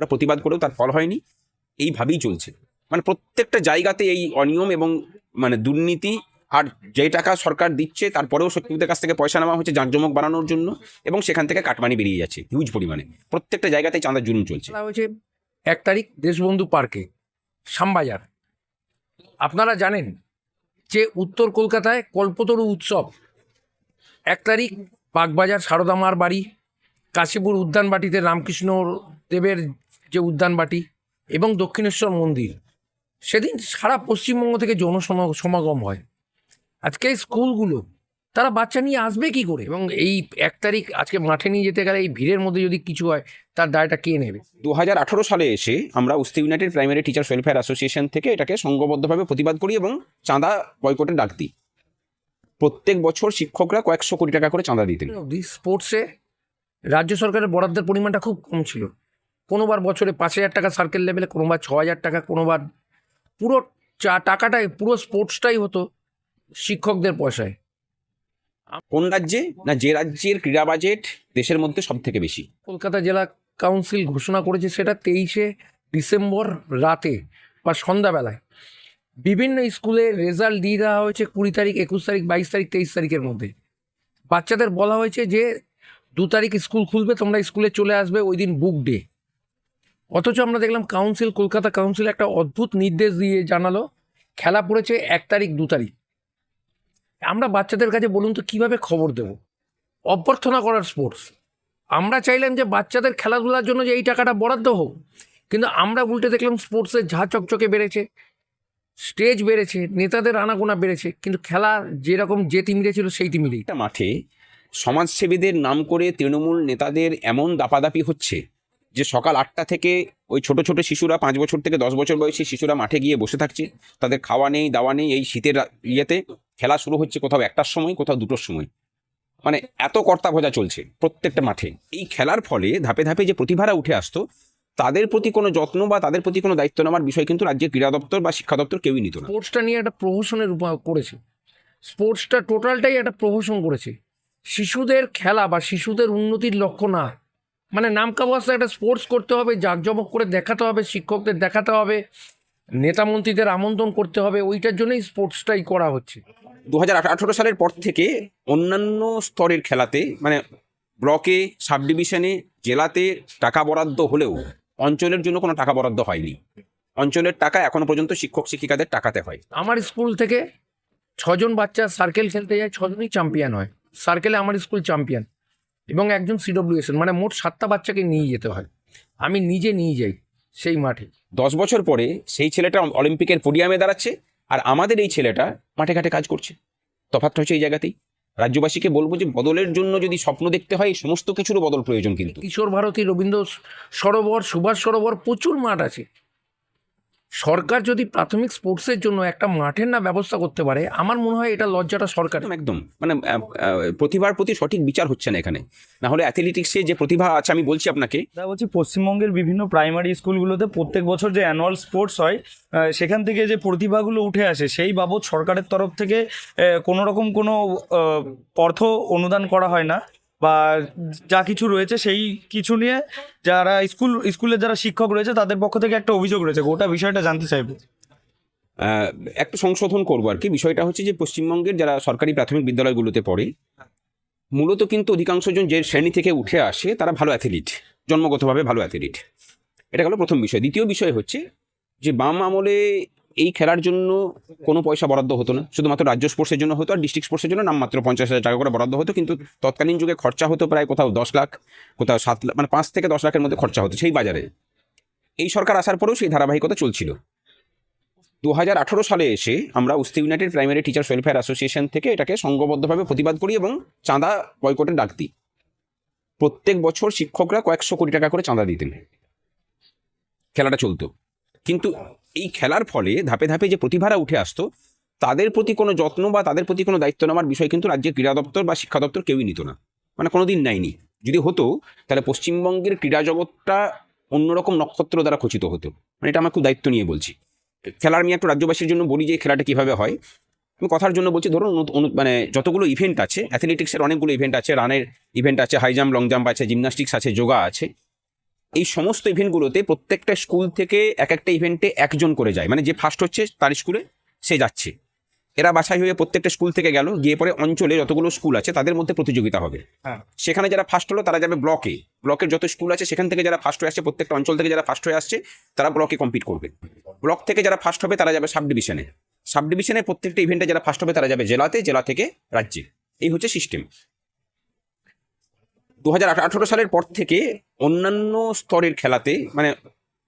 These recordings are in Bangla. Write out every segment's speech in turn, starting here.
ওরা প্রতিবাদ করেও তার ফল হয়নি। এইভাবেই চলছে। মানে প্রত্যেকটা জায়গাতে এই অনিয়ম এবং মানে দুর্নীতি আর যে টাকা সরকার দিচ্ছে, তারপরেও সত্যিদের কাছ থেকে পয়সা নেওয়া হচ্ছে জাঁকজমক বানানোর জন্য এবং সেখান থেকে কাটমানি বেরিয়ে যাচ্ছে হিউজ পরিমাণে। প্রত্যেকটা জায়গাতেই চাঁদার জুলুম চলছে। হয়েছে এক তারিখ দেশবন্ধু পার্কে, শ্যামবাজার। আপনারা জানেন যে উত্তর কলকাতায় কল্পতরু উৎসব। এক তারিখ বাগবাজার সারদামার বাড়ি, কাশীপুর উদ্যানবাটিতে রামকৃষ্ণ দেবের যে উদ্যানবাটি এবং দক্ষিণেশ্বর মন্দির সেদিন সারা পশ্চিমবঙ্গ থেকে জনসম- সমাগম হয়। আজকে এই স্কুলগুলো তারা বাচ্চা নিয়ে আসবে কি করে? এবং এই এক তারিখ আজকে মাঠে নিয়ে যেতে গেলে এই ভিড়ের মধ্যে যদি কিছু হয় তার দায়টা কে নেবে? দু হাজার আঠারো সালে এসে আমরা Usti united primary teachers welfare association থেকে এটাকে সংঘবদ্ধভাবে প্রতিবাদ করি এবং চাঁদা বয়কটে ডাক দিই। প্রত্যেক বছর শিক্ষকরা কয়েকশো কোটি টাকা করে চাঁদা দিতেন স্পোর্টসে রাজ্য সরকারের বরাদ্দের পরিমাণটা খুব কম ছিল। কোনোবার বছরে পাঁচ হাজার টাকা সার্কেল লেভেলে কোনোবার ছ হাজার টাকা কোনোবার পুরো চা টাকাটাই পুরো স্পোর্টসটাই হতো শিক্ষকদের পয়সায়। কোন রাজ্যে না যে রাজ্যের ক্রীড়া বাজেট দেশের মধ্যে সব থেকে বেশি? কলকাতা জেলা কাউন্সিল ঘোষণা করেছে সেটা তেইশে ডিসেম্বর রাতে বা সন্ধ্যাবেলায়। বিভিন্ন স্কুলে রেজাল্ট দিয়ে দেওয়া হয়েছে কুড়ি তারিখ একুশ তারিখ বাইশ তারিখ তেইশ তারিখের মধ্যে। বাচ্চাদের বলা হয়েছে যে দু তারিখ স্কুল খুলবে তোমরা স্কুলে চলে আসবে ওই দিন বুক ডে অথচ আমরা দেখলাম কাউন্সিল কলকাতা কাউন্সিল একটা অদ্ভুত নির্দেশ দিয়ে জানালো, খেলা পড়েছে এক তারিখ, দু তারিখ। আমরা বাচ্চাদের কাছে বলুন তো কীভাবে খবর দেব? অভ্যর্থনা করার স্পোর্টস আমরা চাইলাম যে বাচ্চাদের খেলাধুলার জন্য যে এই টাকাটা বরাদ্দ হোক, কিন্তু আমরা উল্টে দেখলাম স্পোর্টসের ঝা চকচকে বেড়েছে স্টেজ বেড়েছে, নেতাদের আনাগোনা বেড়েছে, কিন্তু খেলা যেরকম যে তিমিরে ছিল সেই তিমিরেই। মাঠে সমাজসেবীদের নাম করে তৃণমূল নেতাদের এমন দাপাদাপি হচ্ছে যে সকাল আটটা থেকে ওই ছোট ছোট শিশুরা, পাঁচ বছর থেকে দশ বছর বয়সী শিশুরা মাঠে গিয়ে বসে থাকছে। তাদের খাওয়া নেই, দাওয়া নেই, এই শীতের ইয়েতে খেলা শুরু হচ্ছে কোথাও একটার সময়, কোথাও দুটোর সময়। মানে এত কর্তা ভজা চলছে প্রত্যেকটা মাঠে। এই খেলার ফলে ধাপে ধাপে যে প্রতিভারা উঠে আসতো, তাদের প্রতি কোনো যত্ন বা তাদের প্রতি কোনো দায়িত্ব নেওয়ার বিষয় কিন্তু রাজ্যের ক্রীড়া দপ্তর বা শিক্ষা দপ্তর কেউই নিত না। স্পোর্টসটা নিয়ে একটা প্রহসনের উপা করেছে। স্পোর্টসটা টোটালটাই একটা প্রহসন করেছে। শিশুদের খেলা বা শিশুদের উন্নতির লক্ষ্য না। মানে নামকা অবস্থায় একটা স্পোর্টস করতে হবে জাঁকজমক করে দেখাতে হবে শিক্ষকদের দেখাতে হবে নেতা মন্ত্রীদের আমন্ত্রণ করতে হবে ওইটার জন্যই স্পোর্টসটাই করা হচ্ছে। দু হাজার আঠারো সালের পর থেকে অন্যান্য স্তরের খেলাতে মানে ব্লকে সাব ডিভিশনে জেলাতে টাকা বরাদ্দ হলেও অঞ্চলের জন্য কোনো টাকা বরাদ্দ হয়নি। অঞ্চলের টাকা এখনও পর্যন্ত শিক্ষক শিক্ষিকাদের টাকাতে হয়। আমার স্কুল থেকে ছজন বাচ্চা সার্কেল খেলতে যায় ছজনই চ্যাম্পিয়ন হয়। সার্কেলে আমার স্কুল চ্যাম্পিয়ন এবং একজন সিডব্লিউএসএন মানে মোট সাতটা বাচ্চাকে নিয়ে যেতে হয়। আমি নিজে নিয়ে যাই সেই মাঠে। দশ বছর পরে সেই ছেলেটা অলিম্পিকের পোডিয়ামে দাঁড়াচ্ছে আর আমাদের এই ছেলেটা মাঠে ঘাটে কাজ করছে। তফাৎটা হচ্ছে এই জায়গাতেই। রাজ্যবাসীকে বলব যে বদলের জন্য যদি স্বপ্ন দেখতে হয় সমস্ত কিছুরও বদল প্রয়োজন কিন্তু। কিশোর ভারতী রবীন্দ্র সরোবর সুভাষ সরোবর প্রচুর মাঠ আছে। সরকার যদি প্রাথমিক স্পোর্টসের জন্য একটা মাঠের না ব্যবস্থা করতে পারে আমার মনে হয় এটা লজ্জাটা সরকার একদম মানে প্রতিভার প্রতি সঠিক বিচার হচ্ছে না এখানে। না হলে অ্যাথলেটিক্সে যে প্রতিভা আছে আমি বলছি আপনাকে। তা বলছি পশ্চিমবঙ্গের বিভিন্ন প্রাইমারি স্কুলগুলোতে প্রত্যেক বছর যে অ্যানুয়াল স্পোর্টস হয় সেখান থেকে যে প্রতিভাগুলো উঠে আসে সেই বাবদ সরকারের তরফ থেকে কোনো রকম কোনো অর্থ অনুদান করা হয় না। বা যা কিছু রয়েছে সেই কিছু নিয়ে যারা স্কুল, স্কুলের যারা শিক্ষক রয়েছে তাদের পক্ষ থেকে একটা অভিযোগ রয়েছে, গোটা বিষয়টা জানতে চাইব। একটা সংশোধন করব আর কি। বিষয়টা হচ্ছে যে পশ্চিমবঙ্গের যারা সরকারি প্রাথমিক বিদ্যালয়গুলোতে পড়ে, মূলত কিন্তু অধিকাংশজন যে শ্রেণি থেকে উঠে আসে তারা ভালো অ্যাথলিট জন্মগতভাবে ভালো অ্যাথলিট এটা হলো প্রথম বিষয়। দ্বিতীয় বিষয় হচ্ছে যে বাম আমলে এই খেলার জন্য কোনো পয়সা বরাদ্দ হতো না। শুধুমাত্র রাজ্য স্পোর্টসের জন্য হতো আর ডিস্ট্রিক্ট স্পোর্টসের জন্য নামমাত্র পঞ্চাশ হাজার টাকা করে বরাদ্দ হতো। কিন্তু তৎকালীন যুগে খরচা হতো প্রায় কোথাও দশ লাখ, কোথাও সাত লাখ মানে পাঁচ থেকে দশ লাখের মধ্যে খরচা হতো সেই বাজারে। এই সরকার আসার পরেও সেই ধারাবাহিকতা চলছিল। দু হাজার আঠারো সালে এসে আমরা Usti united primary teachers welfare association থেকে এটাকে সংঘবদ্ধভাবে প্রতিবাদ করি এবং চাঁদা বয়কটের ডাক দিই। প্রত্যেক বছর শিক্ষকরা কয়েকশো কোটি টাকা করে চাঁদা দিতেন খেলাটা চলতো। কিন্তু এই খেলার ফলে ধাপে ধাপে যে প্রতিভারা উঠে আসতো, তাদের প্রতি কোনো যত্ন বা তাদের প্রতি কোনো দায়িত্ব নেওয়ার বিষয় কিন্তু রাজ্যের ক্রীড়া দপ্তর বা শিক্ষা দপ্তর কেউই নিত না। মানে কোনো দিন নেয়নি। যদি হতো, তাহলে পশ্চিমবঙ্গের ক্রীড়া জগৎটা অন্যরকম নক্ষত্র দ্বারা খচিত হতো। মানে এটা আমার খুব দায়িত্ব নিয়ে বলছি। খেলার আমি একটু রাজ্যবাসীর জন্য বলি যে খেলাটা কীভাবে হয়? আমি কথার জন্য বলছি, ধরুন মানে যতগুলো ইভেন্ট আছে অ্যাথলেটিক্সের অনেকগুলো ইভেন্ট আছে রানের ইভেন্ট আছে হাই জাম্প লং জাম্প আছে জিমনাস্টিক্স আছে যোগা আছে এই সমস্ত ইভেন্টগুলোতে প্রত্যেকটা স্কুল থেকে এক একটা ইভেন্টে একজন করে যায়। মানে যে ফার্স্ট হচ্ছে তার স্কুলে সে যাচ্ছে। এরা বাছাই হয়ে প্রত্যেকটা স্কুল থেকে গেল গিয়ে পরে অঞ্চলে যতগুলো স্কুল আছে তাদের মধ্যে প্রতিযোগিতা হবে। হ্যাঁ। সেখানে যারা ফার্স্ট হলো তারা যাবে ব্লকে ব্লকের যত স্কুল আছে সেখান থেকে যারা ফার্স্ট হয়ে আসছে প্রত্যেকটা অঞ্চল থেকে যারা ফার্স্ট হয়ে আসছে তারা ব্লকে কম্পিট করবে। ব্লক থেকে যারা ফার্স্ট হবে তারা যাবে সাব ডিভিশনে সাব ডিভিশনে প্রত্যেকটা ইভেন্টে যারা ফার্স্ট হবে তারা যাবে জেলাতে জেলা থেকে রাজ্যে। এই হচ্ছে সিস্টেম দু হাজার আঠারো সালের পর থেকে অন্যান্য স্তরের খেলাতে মানে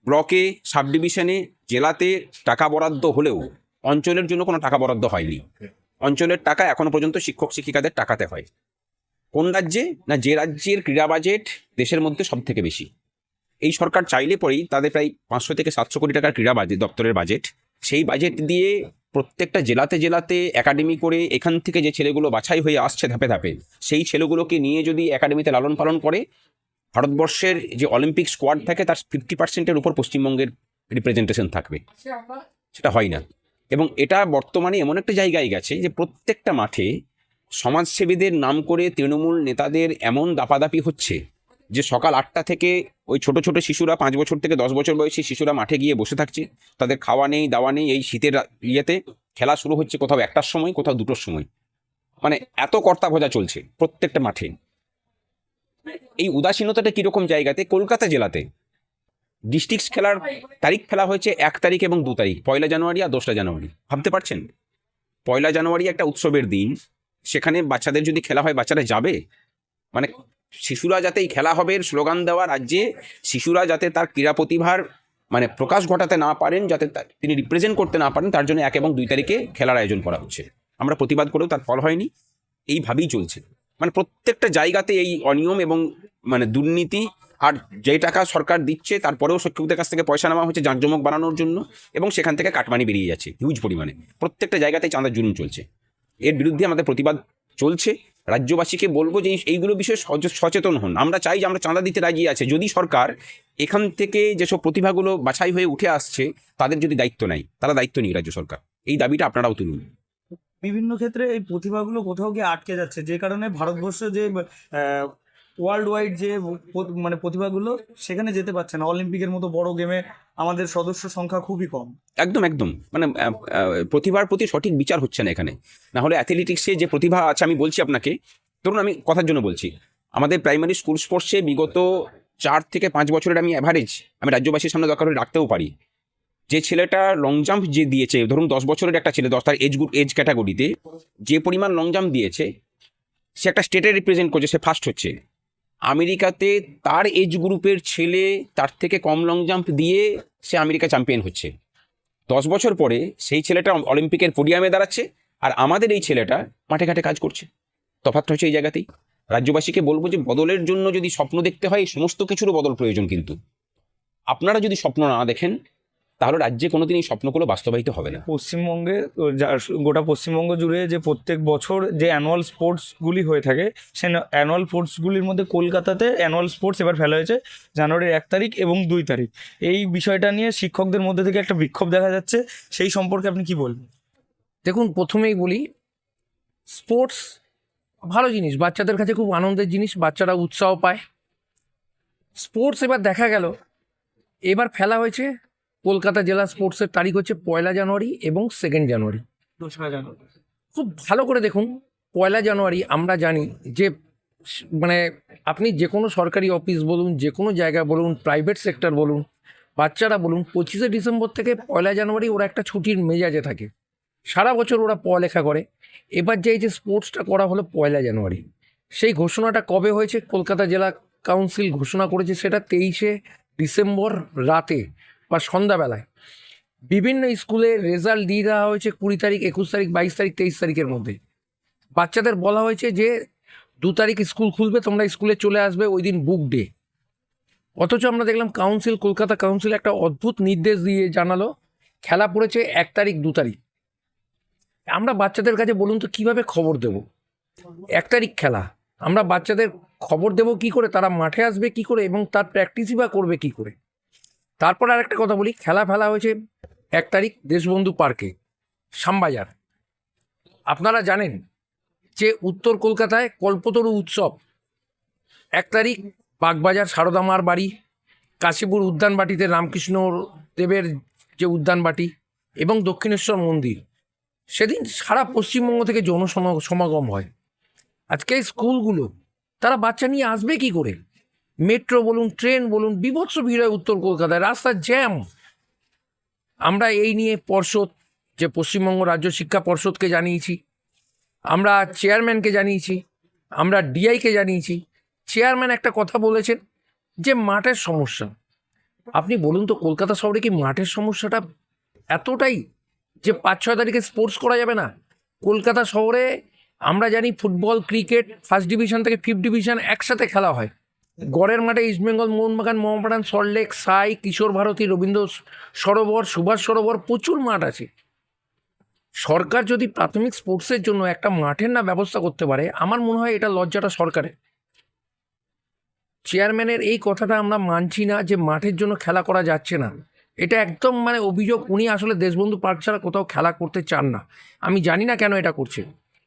ব্লকে সাব ডিভিশনে জেলাতে টাকা বরাদ্দ হলেও অঞ্চলের জন্য কোনো টাকা বরাদ্দ হয়নি। অঞ্চলের টাকা এখনও পর্যন্ত শিক্ষক শিক্ষিকাদের টাকাতে হয়। কোন রাজ্যে না যে রাজ্যের ক্রীড়া বাজেট দেশের মধ্যে সব থেকে বেশি? এই সরকার চাইলে পরেই তাদের প্রায় পাঁচশো থেকে সাতশো কোটি টাকার ক্রীড়া বাজেট দপ্তরের বাজেট। সেই বাজেট দিয়ে প্রত্যেকটা জেলাতে জেলাতে একাডেমি করে এখান থেকে যে ছেলেগুলো বাছাই হয়ে আসছে ধাপে ধাপে সেই ছেলেগুলোকে নিয়ে যদি একাডেমিতে লালন পালন করে ভারতবর্ষের যে অলিম্পিক স্কোয়াড থাকে তার ফিফটি পার্সেন্টের উপর পশ্চিমবঙ্গের রিপ্রেজেন্টেশন থাকবে। সেটা হয় না। এবং এটা বর্তমানে এমন একটা জায়গায় গেছে যে প্রত্যেকটা মাঠে সমাজসেবীদের নাম করে তৃণমূল নেতাদের এমন দাপাদাপি হচ্ছে যে সকাল আটটা থেকে ওই ছোট ছোট শিশুরা পাঁচ বছর থেকে দশ বছর বয়সী শিশুরা মাঠে গিয়ে বসে থাকছে, তাদের খাওয়া নেই, দাওয়া নেই, এই শীতের ইয়েতে খেলা শুরু হচ্ছে কোথাও একটার সময়, কোথাও দুটোর সময়। মানে এত কর্তা ভজা চলছে প্রত্যেকটা মাঠে। এই উদাসীনতাটা কীরকম জায়গাতে? কলকাতা জেলাতে। ডিস্ট্রিক্ট খেলার তারিখ ফেলা হয়েছে এক তারিখ এবং দু তারিখ, পয়লা জানুয়ারি আর দোসরা জানুয়ারি। ভাবতে পারছেন? পয়লা জানুয়ারি একটা উৎসবের দিন, সেখানে বাচ্চাদের যদি খেলা হয় বাচ্চারা যাবে? মানে শিশুরা যাতে এই খেলা হবে স্লোগান দেওয়া রাজ্যে, শিশুরা যাতে তার ক্রীড়া প্রতিভার মানে প্রকাশ ঘটাতে না পারেন, যাতে তিনি রিপ্রেজেন্ট করতে না পারেন, তার জন্য এক এবং দুই তারিখে খেলার আয়োজন করা হচ্ছে। আমরা প্রতিবাদ করেও তার ফল হয়নি। এইভাবেই চলছে। মানে প্রত্যেকটা জায়গাতে এই অনিয়ম এবং মানে দুর্নীতি আর যে টাকা সরকার দিচ্ছে, তারপরেও শিক্ষকদের কাছ থেকে পয়সা নেওয়া হচ্ছে জাঁকজমক বানানোর জন্য এবং সেখান থেকে কাটমানি বেরিয়ে যাচ্ছে হিউজ পরিমাণে। প্রত্যেকটা জায়গাতেই চাঁদা জুলুম চলছে। এর বিরুদ্ধে আমাদের প্রতিবাদ চলছে। রাজ্যবাসীকে বলব যে এইগুলো বিষয়ে সচ- সচেতন হন। আমরা চাই যে আমরা চাঁদা দিতে রাজি আছে। যদি সরকার এখান থেকে যেসব প্রতিভাগুলো বাছাই হয়ে উঠে আসছে, তাদের যদি দায়িত্ব নেয়, তারা দায়িত্ব নেই রাজ্য সরকার। এই দাবিটা আপনারাও তুলুন। বিভিন্ন ক্ষেত্রে এই প্রতিভাগুলো কোথাও গিয়ে আটকে যাচ্ছে। যে কারণে ভারতবর্ষে যে ওয়ার্ল্ড ওয়াইড যে মানে প্রতিভাগুলো, সেখানে যেতে পারছে না। অলিম্পিকের মতো বড় গেমে আমাদের সদস্য সংখ্যা খুবই কম। একদম একদম। মানে প্রতিভার প্রতি সঠিক বিচার হচ্ছে না এখানে। না হলে অ্যাথলেটিক্সে যে প্রতিভা আছে, আমি বলছি আপনাকে, ধরুন আমি কথার জন্য বলছি, আমাদের প্রাইমারি স্কুল স্পোর্টসে বিগত চার থেকে পাঁচ বছরের আমি অ্যাভারেজ আমি রাজ্যবাসীর সামনে দরকার হলে রাখতেও পারি। যে ছেলেটা লং জাম্প যে দিয়েছে, ধরুন দশ বছরের একটা ছেলে, দশ তার এজ গ্রুপ এজ ক্যাটাগরিতে যে পরিমাণ লং জাম্প দিয়েছে, সে একটা স্টেটে রিপ্রেজেন্ট করছে, সে ফার্স্ট হচ্ছে। আমেরিকাতে তার এজ গ্রুপের ছেলে তার থেকে কম লং জাম্প দিয়ে সে আমেরিকা চ্যাম্পিয়ন হচ্ছে। দশ বছর পরে সেই ছেলেটা অলিম্পিকের পোডিয়ামে দাঁড়াচ্ছে আর আমাদের এই ছেলেটা মাঠে ঘাটে কাজ করছে। তফাৎটা হচ্ছে এই জায়গাতেই। রাজ্যবাসীকে বলব যে বদলের জন্য যদি স্বপ্ন দেখতে হয় সমস্ত কিছুরও বদল প্রয়োজন কিন্তু। আপনারা যদি স্বপ্ন না দেখেন তাহলে রাজ্যে কোনোদিন এই স্বপ্নগুলো বাস্তবায়িত হবে না। পশ্চিমবঙ্গে যা- গোটা পশ্চিমবঙ্গ জুড়ে যে প্রত্যেক বছর যে অ্যানুয়াল স্পোর্টসগুলি হয়ে থাকে সে অ্যানুয়াল স্পোর্টসগুলির মধ্যে কলকাতাতে অ্যানুয়াল স্পোর্টস এবার ফেলা হয়েছে জানুয়ারির এক তারিখ এবং দুই তারিখ। এই বিষয়টা নিয়ে শিক্ষকদের মধ্যে থেকে একটা বিক্ষোভ দেখা যাচ্ছে সেই সম্পর্কে আপনি কি বলবেন? দেখুন প্রথমেই বলি স্পোর্টস ভালো জিনিস বাচ্চাদের কাছে খুব আনন্দের জিনিস বাচ্চারা উৎসাহ পায়। স্পোর্টস এবার দেখা গেল এবার ফেলা হয়েছে কলকাতা জেলা স্পোর্টসের তারিখ হচ্ছে পয়লা জানুয়ারি এবং সেকেন্ড জানুয়ারি। দোসরা জানুয়ারি। খুব ভালো করে দেখুন পয়লা জানুয়ারি আমরা জানি যে মানে আপনি যে কোনো সরকারি অফিস বলুন যে কোনো জায়গা বলুন প্রাইভেট সেক্টর বলুন বাচ্চারা বলুন পঁচিশে ডিসেম্বর থেকে পয়লা জানুয়ারি ওরা একটা ছুটির মেজাজে থাকে। সারা বছর ওরা পড়ালেখা করে। এবার যে এই যে স্পোর্টসটা করা হলো পয়লা জানুয়ারি সেই ঘোষণাটা কবে হয়েছে? কলকাতা জেলা কাউন্সিল ঘোষণা করেছে সেটা তেইশে ডিসেম্বর রাতে। বা সন্ধ্যাবেলায়। বিভিন্ন স্কুলে রেজাল্ট দিয়ে দেওয়া হয়েছে কুড়ি তারিখ, একুশ তারিখ, বাইশ তারিখ, তেইশ তারিখের মধ্যে। বাচ্চাদের বলা হয়েছে যে, দু তারিখ স্কুল খুলবে, তোমরা স্কুলে চলে আসবে ওই দিন বুক ডে অথচ আমরা দেখলাম কাউন্সিল কলকাতা কাউন্সিল একটা অদ্ভুত নির্দেশ দিয়ে জানালো, খেলা পড়েছে এক তারিখ, দু তারিখ। আমরা বাচ্চাদের কাছে বলুন তো, কীভাবে খবর দেব? এক তারিখ খেলা। আমরা বাচ্চাদের খবর দেব কি করে? তারা মাঠে আসবে কি করে? এবং তার প্র্যাকটিসই বা করবে কি করে? তারপর আর একটা কথা বলি, খেলা ফেলা হয়েছে এক তারিখ দেশবন্ধু পার্কে, শ্যামবাজার। আপনারা জানেন যে উত্তর কলকাতায় কল্পতরু উৎসব। এক তারিখ বাগবাজার সারদামার বাড়ি, কাশীপুর উদ্যানবাটিতে রামকৃষ্ণ দেবের যে উদ্যানবাটি এবং দক্ষিণেশ্বর মন্দির। সেদিন সারা পশ্চিমবঙ্গ থেকে যৌন সম- সমাগম হয়। আজকে স্কুলগুলো, তারা বাচ্চা নিয়ে আসবে কি করে? মেট্রো বলুন, ট্রেন বলুন, বিভৎস ভিড় হয় উত্তর কলকাতায়। রাস্তার জ্যাম। আমরা এই নিয়ে পর্ষদ, যে পশ্চিমবঙ্গ রাজ্য শিক্ষা পর্ষদকে জানিয়েছি, আমরা চেয়ারম্যানকে জানিয়েছি, আমরা ডিআইকে জানিয়েছি। চেয়ারম্যান একটা কথা বলেছেন যে মাঠের সমস্যা। আপনি বলুন তো, কলকাতা শহরে কি মাঠের সমস্যাটা এতটাই যে পাঁচ ছয় তারিখে স্পোর্টস করা যাবে না? কলকাতা শহরে আমরা জানি ফুটবল, ক্রিকেট, ফার্স্ট ডিভিশন থেকে ফিফথ ডিভিশন একসাথে খেলা হয়। গড়ের মাঠে ইস্টবেঙ্গল মোহনবাগান মোহামডান সল্টলেক সাই কিশোর ভারতী, রবীন্দ্র সরোবর, সুভাষ সরোবর প্রচুর মাঠ আছে। সরকার যদি প্রাথমিক স্পোর্টসের জন্য একটা মাঠের না ব্যবস্থা করতে পারে, আমার মনে হয় এটা লজ্জাটা সরকারের। চেয়ারম্যানের এই কথাটা আমরা মানছি না যে মাঠের জন্য খেলা করা যাচ্ছে না। এটা একদম মানে অভিযোগ, উনি আসলে দেশবন্ধু পার্ক ছাড়া কোথাও খেলা করতে চান না। আমি জানি না কেন এটা করছে।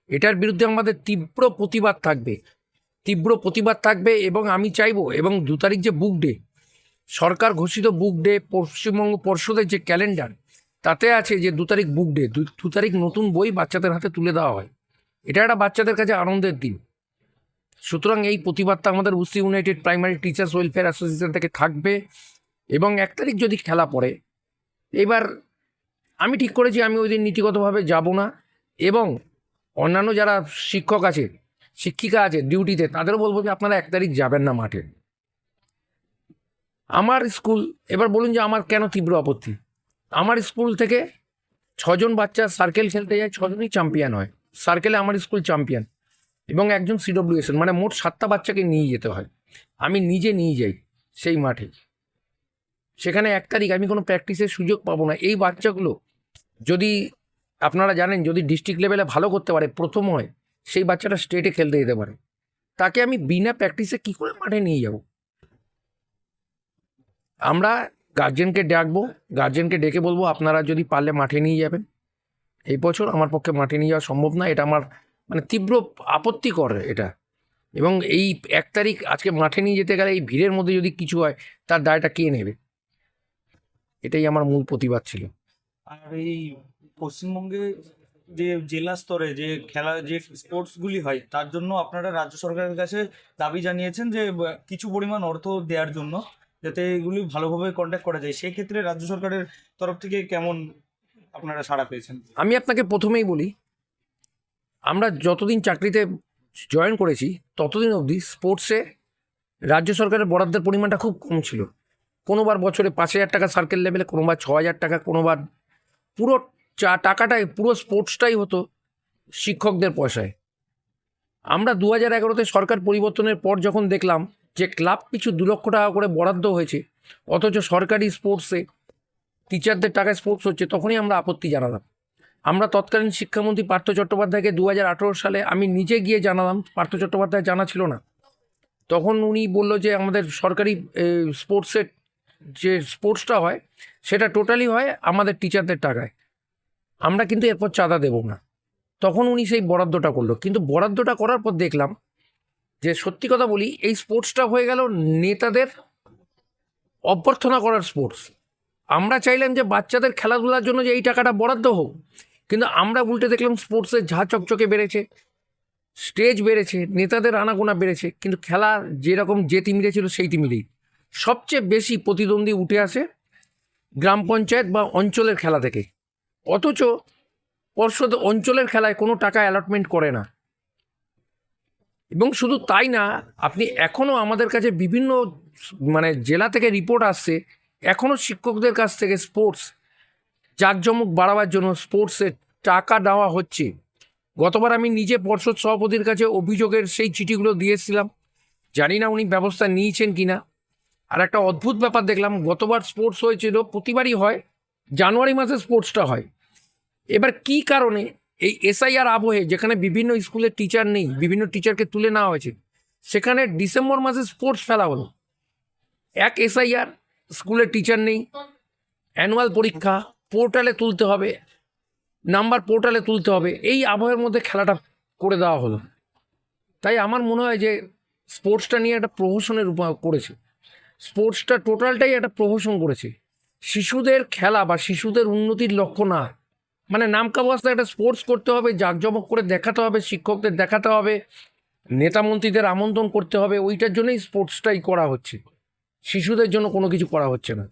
এটার বিরুদ্ধে আমাদের তীব্র প্রতিবাদ থাকবে। তীব্র প্রতিবাদ থাকবে এবং আমি চাইব, এবং দু তারিখ যে বুক ডে সরকার ঘোষিত বুক ডে পশ্চিমবঙ্গ পর্ষদের যে ক্যালেন্ডার তাতে আছে যে দু তারিখ বুক ডে দু তারিখ নতুন বই বাচ্চাদের হাতে তুলে দেওয়া হয়। এটা একটা বাচ্চাদের কাছে আনন্দের দিন। সুতরাং এই প্রতিবাদটা আমাদের উসি united primary teachers welfare association থেকে থাকবে, এবং এক তারিখ যদি খেলা পড়ে, এবার আমি ঠিক করেছি, আমি ওই দিন নীতিগতভাবে যাব না, এবং অন্যান্য যারা শিক্ষক আছে শিক্ষিকা আছে ডিউটিতে, তাদেরও বলব যে আপনারা এক তারিখ যাবেন না মাঠে। আমার স্কুল, এবার বলুন যে আমার কেন তীব্র আপত্তি? আমার স্কুল থেকে ছজন বাচ্চা সার্কেল খেলতে যায়, ছজনই চ্যাম্পিয়ন হয়। সার্কেলে আমার স্কুল চ্যাম্পিয়ন এবং একজন সিডব্লিউএসএন মানে মোট সাতটা বাচ্চাকে নিয়ে যেতে হয়। আমি নিজে নিয়ে যাই সেই মাঠে। সেখানে এক তারিখ আমি কোনো প্র্যাকটিসের সুযোগ পাবো না। এই বাচ্চাগুলো যদি আপনারা জানেন, যদি ডিস্ট্রিক্ট লেভেলে ভালো করতে পারে, প্রথম হয় সেই বাচ্চাটা স্টেটে খেলতে যেতে পারে। তাকে আমি বিনা প্র্যাকটিসে কী করে মাঠে নিয়ে যাব? আমরা গার্জেনকে ডাকবো গার্জেনকে ডেকে বলব, আপনারা যদি পারলে মাঠে নিয়ে যাবেন। এই বছর আমার পক্ষে মাঠে নিয়ে যাওয়া সম্ভব না, এটা আমার মানে তীব্র আপত্তিকর এটা। এবং এই এক তারিখ আজকে মাঠে নিয়ে যেতে গেলে এই ভিড়ের মধ্যে যদি কিছু হয়, তার দায়টা কে নেবে? এটাই আমার মূল প্রতিবাদ ছিল। আর এই পশ্চিমবঙ্গে যে জেলা স্তরে যে খেলা, যে স্পোর্টসগুলি হয়, তার জন্য আপনারা রাজ্য সরকারের কাছে দাবি জানিয়েছেন যে কিছু পরিমাণ অর্থ দেওয়ার জন্য যাতে এগুলি ভালোভাবে কন্ট্যাক্ট করা যায়। সেই ক্ষেত্রে রাজ্য সরকারের তরফ থেকে কেমন আপনারা সাড়া পেয়েছেন? আমি আপনাকে প্রথমেই বলি, আমরা যতদিন চাকরিতে জয়েন করেছি, ততদিন অবধি স্পোর্টসে রাজ্য সরকারের বরাদ্দের পরিমাণটা খুব কম ছিল। কোনোবার বছরে পাঁচ হাজার টাকা সার্কেল লেভেলে কোনোবার ছ হাজার টাকা, কোনোবার পুরো চা, টাকাটাই, পুরো স্পোর্টসটাই হতো শিক্ষকদের পয়সায়। আমরা দু হাজার এগারোতে সরকার পরিবর্তনের পর যখন দেখলাম যে ক্লাব পিছু দু লক্ষ টাকা করে বরাদ্দ হয়েছে, অথচ সরকারি স্পোর্টসে টিচারদের টাকায় স্পোর্টস হচ্ছে, তখনই আমরা আপত্তি জানালাম। আমরা তৎকালীন শিক্ষামন্ত্রী পার্থ চট্টোপাধ্যায়কে দু হাজার আঠেরো সালে আমি নিজে গিয়ে জানালাম, পার্থ চট্টোপাধ্যায় জানা ছিল না। তখন উনি বলল যে আমাদের সরকারি স্পোর্টসের যে স্পোর্টসটা হয়, সেটা টোটালি হয় আমাদের টিচারদের টাকায়। আমরা কিন্তু এরপর চাঁদা দেব না। তখন উনি সেই বরাদ্দটা করল। কিন্তু বরাদ্দটা করার পর দেখলাম যে সত্যি কথা বলি, এই স্পোর্টসটা হয়ে গেল নেতাদের অভ্যর্থনা করার স্পোর্টস। আমরা চাইলাম যে বাচ্চাদের খেলাধুলার জন্য যে এই টাকাটা বরাদ্দ হোক, কিন্তু আমরা উল্টে দেখলাম স্পোর্টসের ঝা চকচকে বেড়েছে, স্টেজ বেড়েছে, নেতাদের আনাগোনা বেড়েছে, কিন্তু খেলা যেরকম যে তিমিরে ছিল সেই তিমিরেই। সবচেয়ে বেশি প্রতিদ্বন্দ্বী উঠে আসে গ্রাম পঞ্চায়েত বা অঞ্চলের খেলা থেকে। অথচ পর্ষদ অঞ্চলের খেলায় কোনো টাকা অ্যালটমেন্ট করে না। এবং শুধু তাই না, আপনি এখনও আমাদের কাছে বিভিন্ন মানে জেলা থেকে রিপোর্ট আসছে এখনও শিক্ষকদের কাছ থেকে স্পোর্টস জাঁকজমক বাড়াবার জন্য স্পোর্টসের টাকা দেওয়া হচ্ছে। গতবার আমি নিজে পর্ষদ সভাপতির কাছে অভিযোগের সেই চিঠিগুলো দিয়েছিলাম জানি না উনি ব্যবস্থা নিয়েছেন কি না। আর একটা অদ্ভুত ব্যাপার দেখলাম, গতবার স্পোর্টস হয়েছিল, প্রতিবারই হয়, জানুয়ারি মাসে স্পোর্টসটা হয়। এবার কি কারণে এই এসআইআর আবহে, যেখানে বিভিন্ন স্কুলের টিচার নেই, বিভিন্ন টিচারকে তুলে নেওয়া হয়েছে, সেখানে ডিসেম্বর মাসে স্পোর্টস ফেলা হলো। এক এসআইআর, স্কুলের টিচার নেই অ্যানুয়াল পরীক্ষা পোর্টালে তুলতে হবে নাম্বার পোর্টালে তুলতে হবে, এই আবহের মধ্যে খেলাটা করে দেওয়া হলো। তাই আমার মনে হয় যে স্পোর্টসটা নিয়ে একটা প্রহসনের উপায় করেছে। স্পোর্টসটা টোটালটাই একটা প্রহসন করেছে। শিশুদের খেলা বা শিশুদের উন্নতির লক্ষ্য না মানে নামকা অবস্থায় একটা স্পোর্টস করতে হবে, জাঁকজমক করে দেখাতে হবে, শিক্ষকদের দেখাতে হবে, নেতা মন্ত্রীদের আমন্ত্রণ করতে হবে, ওইটার জন্যই স্পোর্টসটাই করা হচ্ছে। শিশুদের জন্য কোনো কিছু করা হচ্ছে না।